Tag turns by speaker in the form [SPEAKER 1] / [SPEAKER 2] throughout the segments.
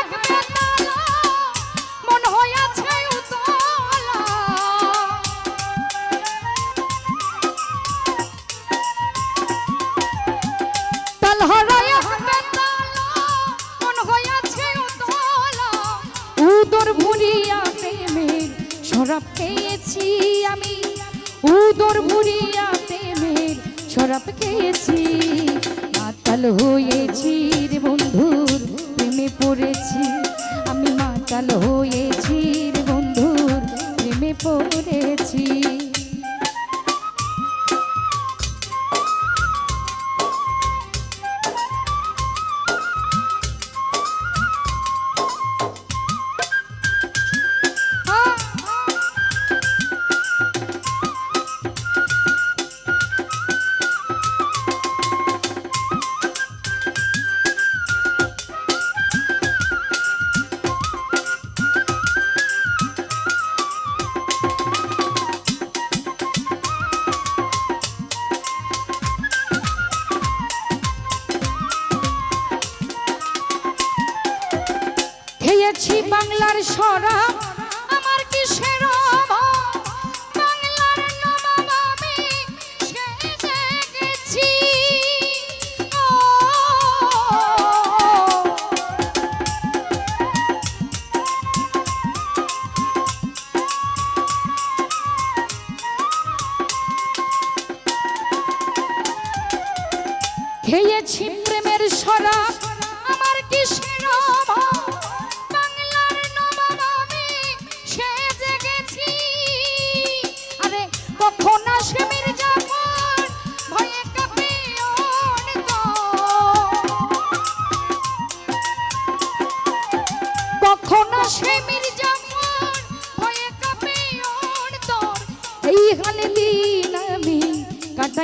[SPEAKER 1] এক বেতালা মন হইয়াছে উদর ভুরিয়া প্রেমের শরাব খেয়েছি আমি। উদর ভুরিয়া প্রেমের শরাব খেয়েছি। মাতাল হয়েছি রে বন্ধুর পড়েছি আমি মাতাল হয়েছি বন্ধুর প্রেমে পড়েছি। Shut up.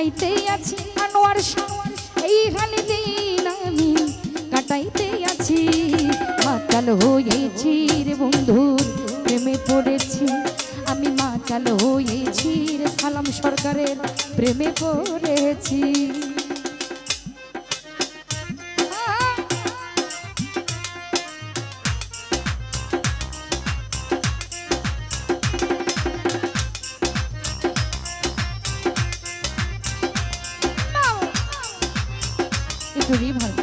[SPEAKER 1] কাটাইতে আছি, আনোয়ার শাহ। এই হালে দিন আমি কাটাইতে আছি। মাতাল হয়েছি রে বন্ধুর প্রেমে পড়েছি। আমি মাতাল হয়েছি রে সালাম সরকারের প্রেমে পড়েছি। একটু রি ভালো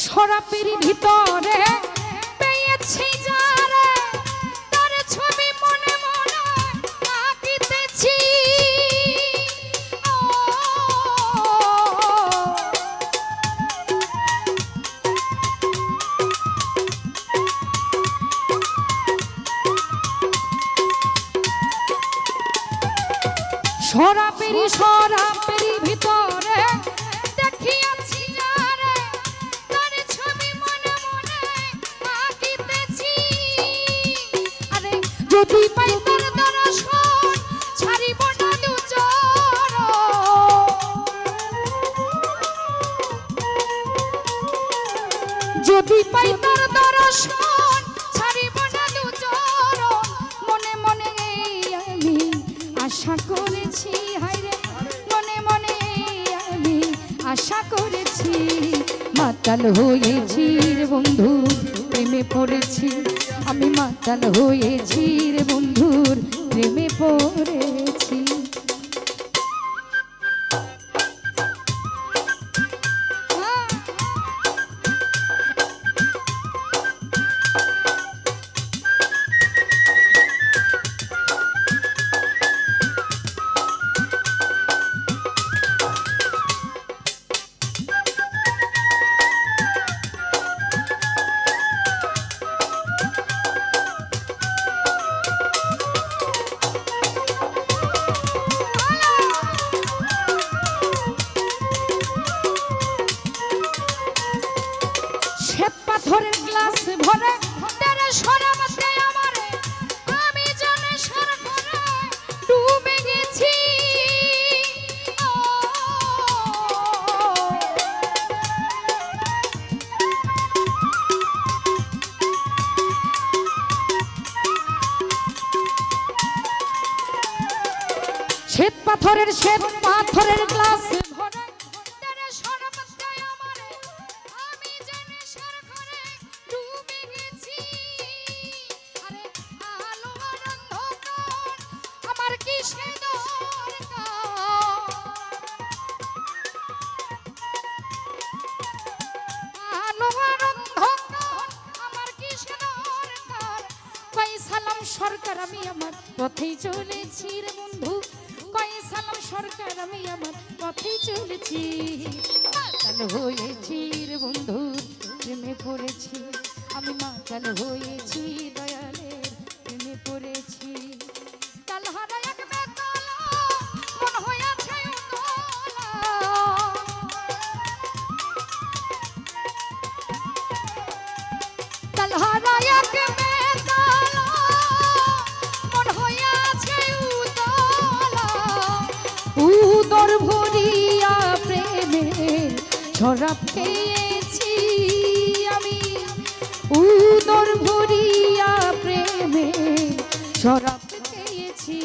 [SPEAKER 1] সরাপের ভিতরে সরাপেরি সরাপেরি ভিতরে মাতাল হয়েছি রে বন্ধু প্রেমে পড়েছি। আমি মাতাল হয়েছি রে বন্ধুর প্রেমে পড়েছি। পাথরের গ্লাস ভরে তেরে সরাবতে আমারে। আমি জানে সারা ডুবে গেছি। শ্বেত পাথরের শ্বেত পাথরের গ্লাস ভরে সালাম সরকার, আমি আমার পথেই চলেছি রে বন্ধু। কয়ে সালাম সরকার, আমি আমার পথেই চলেছি। মাতাল হয়েছি রে বন্ধু, প্রেমে পড়েছি, আমি মাতাল হয়েছি। শরাব খেয়েছি আমি। উদর ভরিয়া প্রেমে শরাব খেয়েছি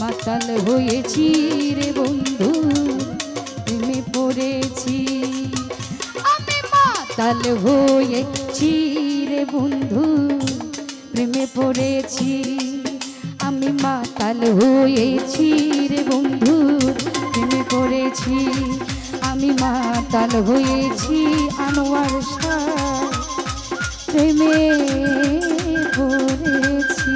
[SPEAKER 1] মাতাল হয়েছি রে বন্ধু, প্রেমে পড়েছি। আমি মাতাল হয়েছি রে বন্ধু, প্রেমে পড়েছি। আমি মাতাল হয়েছি রে বন্ধু হয়েছি আমি মাতাল হয়েছি আনোয়ার শাহ। প্রেমে পড়েছি